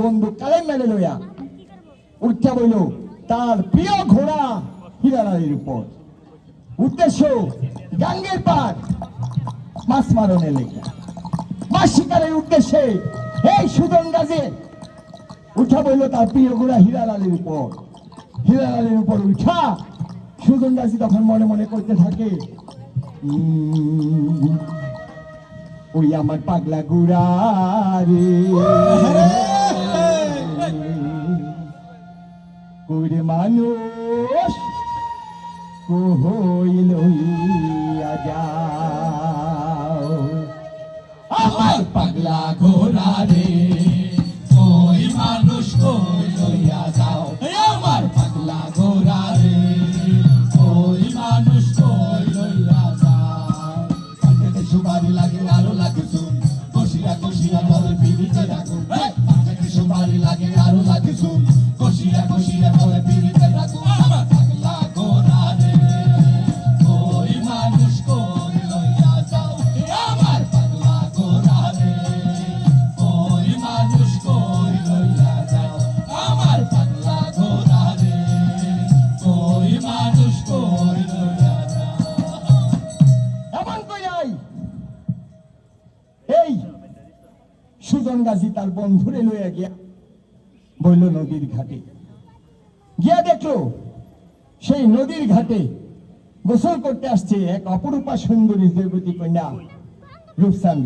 বন্ধু, কালেম মেরে লইয়া উঠতে বইল। তার প্রিয় ঘোড়া হীরালালির উপর। উদ্দেশ্য গাঙ্গের পার মাছ মারণের লেগে। মাছ শিকারের উদ্দেশ্যে এই সুদন গাছে উঠা বইল তার প্রিয় ঘোড়া হীরালালির উপর। হীরালালির উপর উঠা। সুদন গাছি তখন মনে মনে করতে থাকে ওই আমার পাগলা গুড়া রে। কুড়ে মানুষ কই লইয়া যাও। আমার পাগলা ঘোড়া রে মানুষ কই সুজন গাজী তার বন্ধুরে লইয়া গিয়া বইল নদীর ঘাটে। গিয়া দেখল, সেই নদীর ঘাটে গোসল করতে আসছে এক অপরূপা সুন্দরী দেবতী কন্যা রূপসান